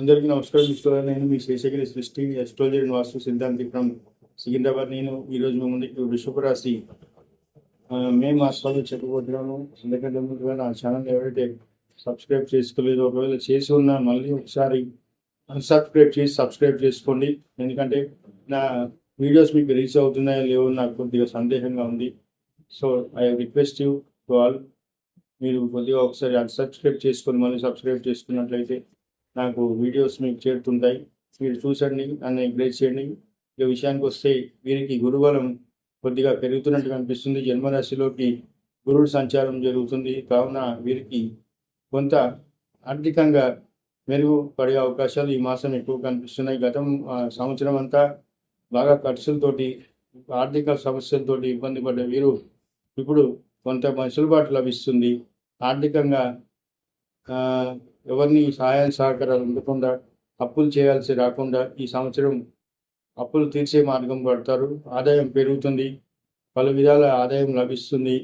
అందరికీ నమస్కారం మిస్టర్ నేను మీ శేషగిరి సృష్టి ఎస్ట్రోలజీ అండ్ వాస్తు సిద్ధాంతి ఫ్రమ్ సికింద్రాబాద్. నేను ఈరోజు మీ ముందుకు వృషభ రాశి మే మాసాలు చెప్పబోతున్నాను. ఎందుకంటే ముందుగా నా ఛానల్ ఎవరైతే సబ్స్క్రైబ్ చేసుకోలేదు ఒకవేళ చేసి ఉన్నా మళ్ళీ ఒకసారి అన్సబ్స్క్రైబ్ చేసి సబ్స్క్రైబ్ చేసుకోండి. ఎందుకంటే నా వీడియోస్ మీకు రీచ్ అవుతున్నాయో లేవో నాకు కొద్దిగా సందేహంగా ఉంది. So I request you to all మీరు కొద్దిగా ఒకసారి అన్సబ్స్క్రైబ్ చేసుకొని మళ్ళీ సబ్స్క్రైబ్ చేసుకున్నట్లయితే నాకు వీడియోస్ మీకు చేరుతుంటాయి. మీరు చూసండి నన్ను ఎంకరేజ్ చేయండి. ఈ విషయానికి వస్తే వీరికి గురుబలం కొద్దిగా పెరుగుతున్నట్టు కనిపిస్తుంది జన్మరాశిలోకి గురుడు సంచారం జరుగుతుంది. కావున వీరికి కొంత ఆర్థికంగా మెరుగుపడే అవకాశాలు ఈ మాసం ఎక్కువ కనిపిస్తున్నాయి. గతం సంవత్సరం అంతా బాగా ఖర్చులతోటి ఆర్థిక సమస్యలతోటి ఇబ్బంది పడ్డ వీరు ఇప్పుడు కొంత మసులుబాటు లభిస్తుంది. ఆర్థికంగా ఎవరిని సహాయాలు సహకారాలు ఉండకుండా అప్పులు చేయాల్సి రాకుండా ఈ సంవత్సరం అప్పులు తీర్చే మార్గం పడతారు. ఆదాయం పెరుగుతుంది. పలు విధాల ఆదాయం లభిస్తుంది.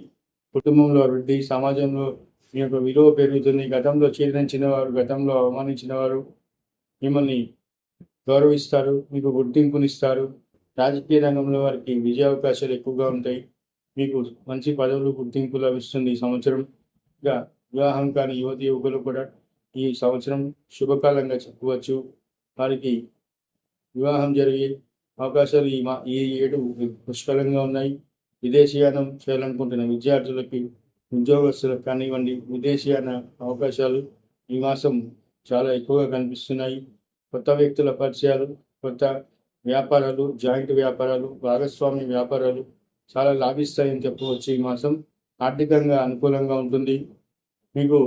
కుటుంబంలో వృద్ధి సమాజంలో మీ యొక్క విలువ పెరుగుతుంది. గతంలో చీరించిన వారు గతంలో అవమానించిన వారు మిమ్మల్ని గౌరవిస్తారు మీకు గుర్తింపునిస్తారు. రాజకీయ రంగంలో వారికి విజయ అవకాశాలు ఎక్కువగా ఉంటాయి. మీకు మంచి పదవులు గుర్తింపు లభిస్తుంది ఈ సంవత్సరం. ఇంకా వివాహం కాని యువతి యువకులు కూడా ఈ సంవత్సరం శుభకాలంగా చెప్పవచ్చు. వారికి వివాహం జరిగే అవకాశాలు ఈ మా ఈ ఏడు పుష్కలంగా ఉన్నాయి. విదేశీయానం చేయాలనుకుంటున్న విద్యార్థులకి ఉద్యోగస్తులకు కానివ్వండి విదేశీయాన అవకాశాలు ఈ మాసం చాలా ఎక్కువగా కనిపిస్తున్నాయి. కొత్త వ్యక్తుల పరిచయాలు కొత్త వ్యాపారాలు జాయింట్ వ్యాపారాలు భాగస్వామ్య వ్యాపారాలు చాలా లాభిస్తాయని చెప్పవచ్చు ఈ మాసం. ఆర్థికంగా అనుకూలంగా ఉంటుంది. మీకు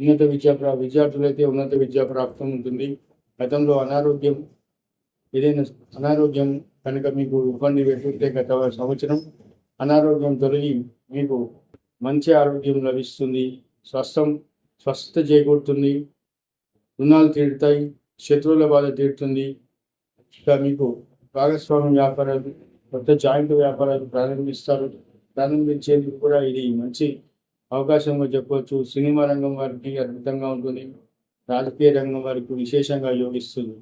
ఉన్నత విద్యా ప్రా విద్యార్థులైతే ఉన్నత విద్యా ప్రాప్తం ఉంటుంది. గతంలో అనారోగ్యం ఏదైనా అనారోగ్యం కనుక మీకు ఇబ్బంది పెట్టుకుంటే గత సంవత్సరం అనారోగ్యం తొలగి మీకు మంచి ఆరోగ్యం లభిస్తుంది. స్వస్థం స్వస్థత చేకూరుతుంది. రుణాలు తీరుతాయి శత్రువుల బాధ తీరుతుంది. ఇంకా మీకు భాగస్వామ్య వ్యాపారాలు కొత్త జాయింట్ వ్యాపారాలు ప్రారంభిస్తారు. ప్రారంభించేందుకు కూడా ఇది మంచి అవకాశంగా చెప్పవచ్చు సినిమా రంగం వారికి అద్భుతంగా ఉంటుంది. రాజకీయ రంగం వారికి విశేషంగా యోగిస్తుంది.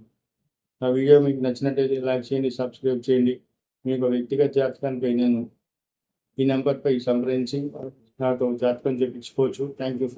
నా వీడియో మీకు నచ్చినట్లయితే లైక్ చేయండి సబ్స్క్రైబ్ చేయండి. మీకు వ్యక్తిగత జాతకానికి నేను ఈ నెంబర్పై సంప్రదించి నాతో జాతకం చెప్పించుకోవచ్చు. Thank you for